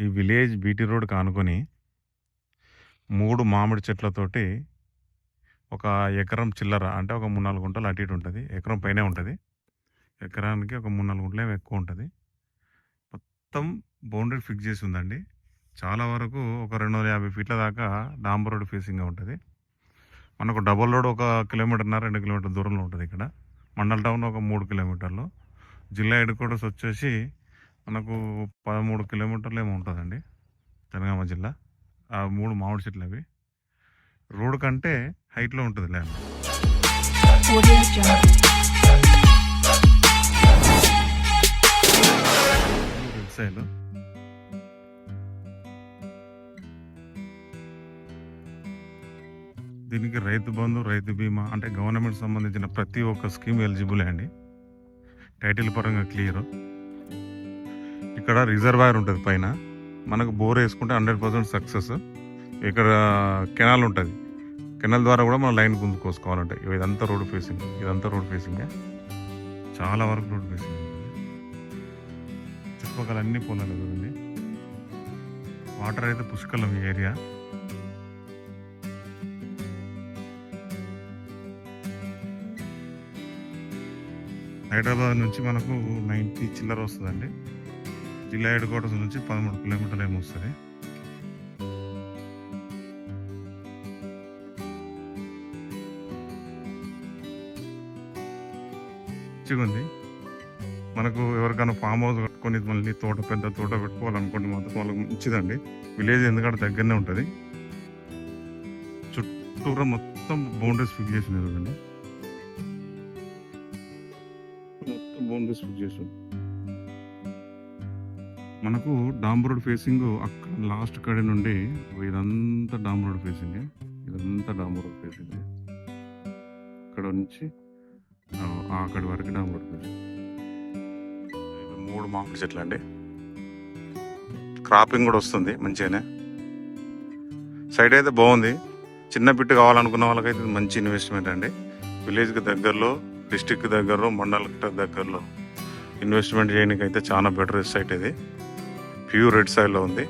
ఈ village BT road కానుకొని మూడు మామిడి చెట్లతోటి ఒక ఎకరం చిల్లర అంటే ఒక మూడు నాలుగు గుంటలు అటు ఇటు ఉంటుంది. ఎకరం పైనే ఉంటుంది. ఎకరానికి ఒక మూడు నాలుగు గుంటలు ఎక్కువ ఉంటుంది. మొత్తం బౌండరీ ఫిక్స్ చేసి ఉందండి. చాలా వరకు ఒక రెండు వందల యాభై ఫీట్ల దాకా డాంబర్ రోడ్ ఫేసింగ్గా ఉంటుంది. మనకు డబల్ రోడ్ ఒక కిలోమీటర్న్నర రెండు కిలోమీటర్ దూరంలో ఉంటుంది ఇక్కడ. మండల్ టౌన్ ఒక మూడు కిలోమీటర్లు. జిల్లా హెడ్ క్వార్టర్స్ వచ్చేసి మనకు పదమూడు కిలోమీటర్లు ఏమో ఉంటుందండి జనగామ జిల్లా. ఆ మూడు మామిడి చెట్లు అవి రోడ్ కంటే హైట్లో ఉంటుంది ల్యాండ్. వ్యవసాయాలు. దీనికి రైతు బంధు రైతు బీమా అంటే గవర్నమెంట్ సంబంధించిన ప్రతి ఒక్క స్కీమ్ ఎలిజిబుల్ అండి. టైటిల్ పరంగా క్లియర్. ఇక్కడ రిజర్వాయర్ ఉంటుంది పైన. మనకు బోర్ వేసుకుంటే హండ్రెడ్ పర్సెంట్ సక్సెస్. ఇక్కడ కెనాల్ ఉంటుంది. కెనాల్ ద్వారా కూడా మనం లైన్ గుంజుకోసుకోవాలంటే ఇదంతా రోడ్ ఫేసింగ్. ఇదంతా రోడ్ ఫేసింగే. చాలా వరకు రోడ్ ఫేసింగ్ చుట్టుపక్కల అన్ని పొలాలు కదండి వాటర్ అయితే పుష్కలం ఈ ఏరియా. హైదరాబాద్ నుంచి మనకు నైంటీ చిల్లర వస్తుందండి. జిల్లా హెడ్ క్వార్టర్స్ నుంచి పదమూడు కిలోమీటర్లు ఏమో వస్తుంది. ఉంది మనకు ఎవరికైనా ఫామ్ హౌస్ కట్టుకొని మళ్ళీ తోట పెద్ద తోట పెట్టుకోవాలనుకోండి మాత్రం వాళ్ళకి మంచిదండి. విలేజ్ ఎందుకంటే దగ్గరనే ఉంటుంది. చుట్టూరా మొత్తం బౌండరీస్ ఫిక్స్ చేసి కదండి. మొత్తం బౌండరీస్ ఫిక్స్ చేసి మనకు డాంబరోడ్ ఫేసింగ్ అక్కడ లాస్ట్ కాడ నుండి ఇదంతా డాంబ్ రోడ్ ఫేసింగ్. ఇదంతా డాంబరోడ్ ఫేసింగ్. అక్కడ నుంచి అక్కడి వరకు డాంబ్ రోడ్ ఫేసింగ్. మూడు మామిడి చెట్లు అండి. క్రాపింగ్ కూడా వస్తుంది మంచిగానే. సైడ్ అయితే బాగుంది. చిన్న బిట్టు కావాలనుకున్న వాళ్ళకైతే మంచి ఇన్వెస్ట్మెంట్ అండి. విలేజ్కి దగ్గరలో డిస్టిక్ దగ్గరలో మండల దగ్గరలో ఇన్వెస్ట్మెంట్ చేయడానికి అయితే చాలా బెటర్ సైట్ ఇది. ప్యూర్ రెడ్ సాయిల్లో ఉంది.